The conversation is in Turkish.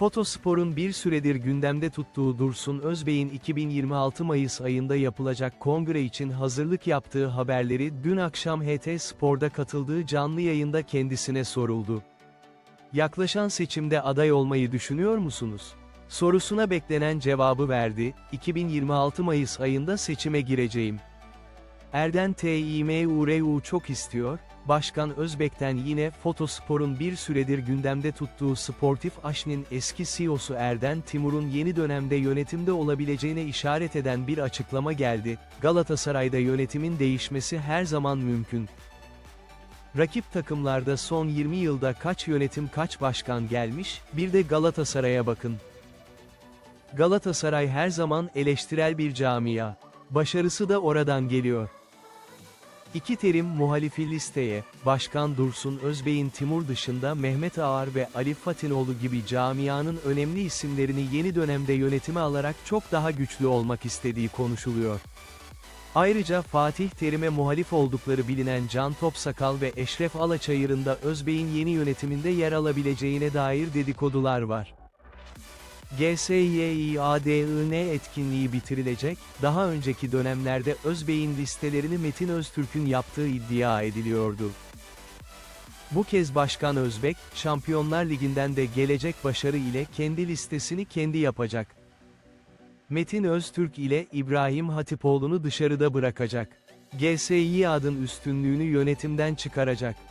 Fotospor'un bir süredir gündemde tuttuğu Dursun Özbey'in 2026 Mayıs ayında yapılacak kongre için hazırlık yaptığı haberleri dün akşam HT Spor'da katıldığı canlı yayında kendisine soruldu. Yaklaşan seçimde aday olmayı düşünüyor musunuz? Sorusuna beklenen cevabı verdi, 2026 Mayıs ayında seçime gireceğim. Erden TİMURU çok istiyor, Başkan Özbek'ten yine Fotospor'un bir süredir gündemde tuttuğu Sportif Aş'nin eski CEO'su Erden Timur'un yeni dönemde yönetimde olabileceğine işaret eden bir açıklama geldi, Galatasaray'da yönetimin değişmesi her zaman mümkün. Rakip takımlarda son 20 yılda kaç yönetim kaç başkan gelmiş, bir de Galatasaray'a bakın. Galatasaray her zaman eleştirel bir camia. Başarısı da oradan geliyor. İki terim muhalifi listeye, Başkan Dursun Özbey'in Timur dışında Mehmet Ağar ve Ali Fatinoğlu gibi camianın önemli isimlerini yeni dönemde yönetime alarak çok daha güçlü olmak istediği konuşuluyor. Ayrıca Fatih Terim'e muhalif oldukları bilinen Can Topsakal ve Eşref Alaçayır'ın da Özbey'in yeni yönetiminde yer alabileceğine dair dedikodular var. GSYİADIN etkinliği bitirilecek, daha önceki dönemlerde Özbey'in listelerini Metin Öztürk'ün yaptığı iddia ediliyordu. Bu kez Başkan Özbek, Şampiyonlar Ligi'nden de gelecek başarı ile kendi listesini kendi yapacak. Metin Öztürk ile İbrahim Hatipoğlu'nu dışarıda bırakacak. Adın üstünlüğünü yönetimden çıkaracak.